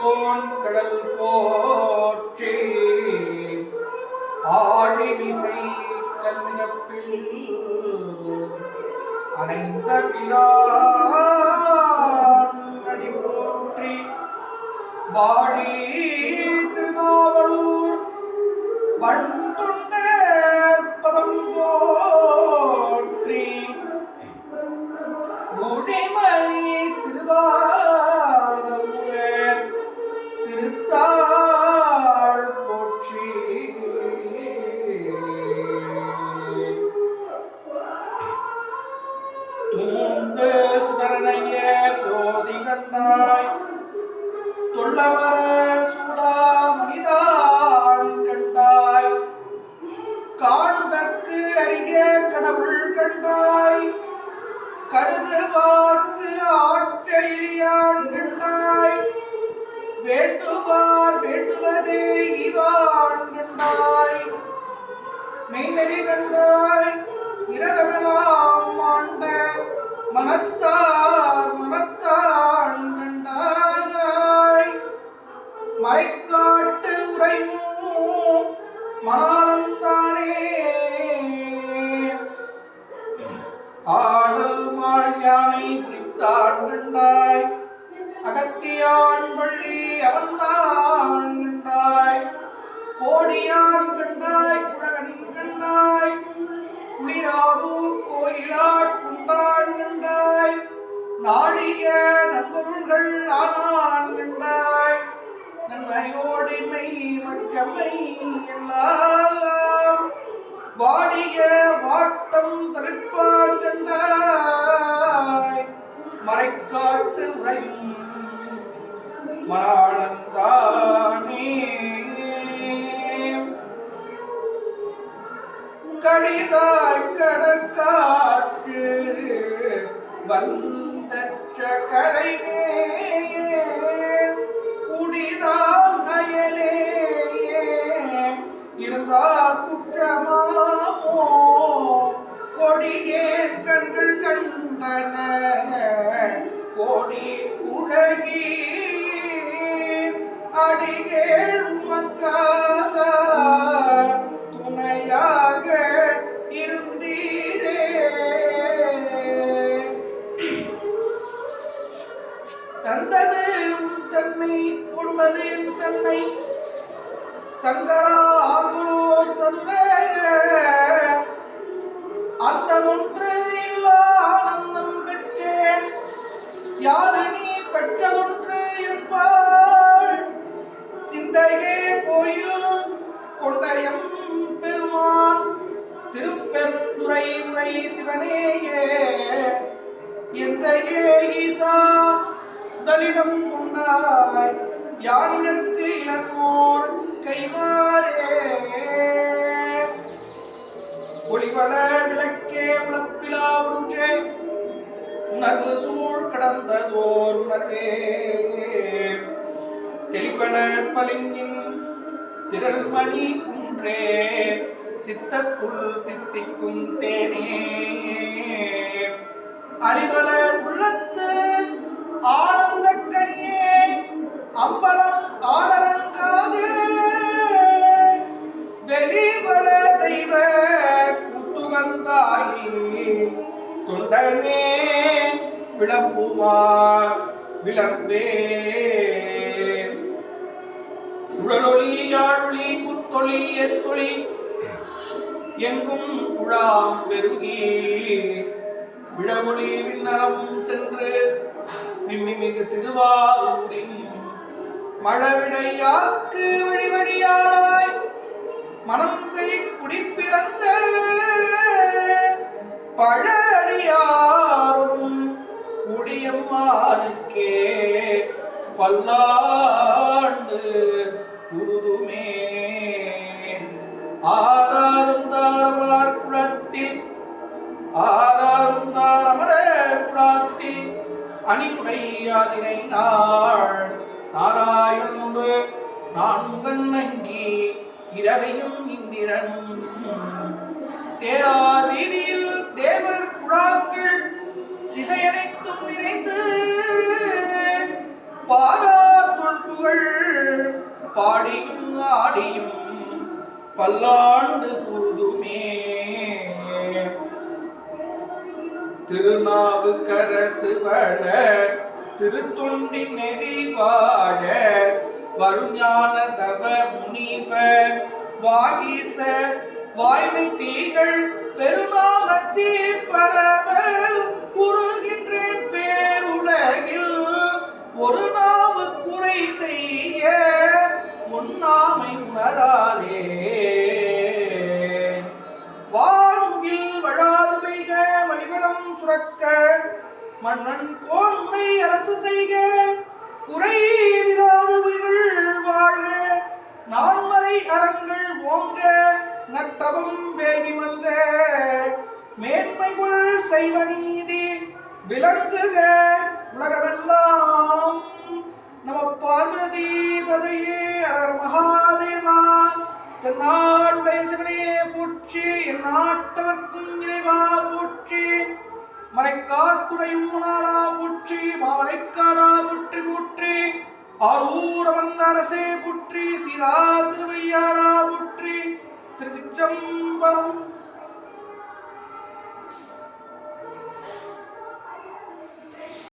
Phone கடல் போற்றி. ஆழிமிசை கல்மிதப்பில் அனைந்த பிரான் நடி போற்றி வாழி மெய்நெறி கண்டாய் இரதமெல்லாம் ஆண்ட மனத்தார் மனத்தான் கண்டாய். மறைக்காட்டு உரையும் மணாலந்தானே ஆடல் வாழ் பிடித்தான் கண்டாய். அகத்தியான் பள்ளி அவன்தான் கோடியான் கண்டாய் குழகன் கண்டாய் குளிராதூர் கோயிலாட் குண்டான் கண்டாய் நாடிய நண்பொருள்கள் ஆனான் கண்டாய் நன்மையோடிமை மற்றமை எல்லாம் வாடிய வாட்டம் தவிர்ப்பான் கண்டாய் மறைக்காட்டு உரையும் மலாளன் கடிதாய் கடற்காற்று வந்தற்ற கரை குடிதான் கயலேயே இருந்தால் குற்றமாமோ? கொடியேன் கண்கள் கண்டன கோடி குழகி அடிகேள் தந்தது தன்னை கொண்டது தன்னை. சங்கரா ஆகுரோ சதுர. அந்த ஒன்று இல்லா ஆனந்தம் பெற்றேன். யாது நீ பெற்றதொன்று என்பாள். சிந்தையே கோயில் கொண்டயம் பெருமான். திருப்பெருந்துரை உரை சிவனே. உடலிடம் கொண்டாய். யானிற்கு இளங்கோர் கைமாறே. ஒளிவள விளக்கே உழப்பிலா ஒன்றே உணர்வு சூழ் கடந்ததோர் உணர்வே. தெளிவள பளிங்கின் திரள்மணி குன்றே. சித்தத்துள் தித்திக்கும் தேனே. அலிவலர் உள்ளத்து ஆனந்த அம்பலம் ஆடலங்காக வெளிவள தெய்வ குத்துகந்தாயி தொண்டனே விளம்புமார் விளம்பே. குழலொளி யாழொளி குத்தொளி எத்தொளி எங்கும் குழாம் பெருகி. விழமொழி விண்ணலமும் சென்று விம்மிமிகு திருவாரூரின் மழவிடையாக்கு வழிவடியாளாய் மனம் செய் குடிப்பிறந்த பழடியாரும் குடியம்மானுக்கே பல்லாண்டு குருதுமே ஆறாரும் தாரவார் குளத்தில் ஆறாரும் தாரமர குடாத்தில் அணியுடையாதினை நாள் நான் முகன் இரவையும் இந்திரனும் தேரார் வீதியில் தேவர் குழாங்கள் திசையனைத்தும் நிறைந்து பாலா தொல்புகள் பாடியும் ஆடியும் பல்லாண்டு கூதுமே. திருநாவுக்கரசு வள திருத்தொண்டின் நெறிவாட வருஞான தவ முனிவர் வாகீச வாய்மை தீகள் பெருநாமச்சி பரவல் உருகின்றேன் பேருலகில் ஒரு நாவு குறை செய்ய உன்னாமை உணராதே. வான்முகில் வழாது பெய்க மலிவளம் சுரக்க மன்னன் கோன்முறை அரசு செய்க குறை விடாது ஓங்க நற்றவம் வேள்வி மல்க மேன்மைகுள் செய்வ நீதி விளங்குக உலகமெல்லாம். நம பார்வதி பதையே அரர் மகாதேவா தென்னாடுடைய சிவனையே போற்றி என் நாட்டவர்க்கும் இறைவா போற்றி மறைக்காட்டுடையும் நாளா போற்றி மாமரைக்காடா போற்றி போற்றி ஆரூர வந்த அரசே புற்றி சிரா திருவையாரா புற்றி திருச்சிற்றம்பலம்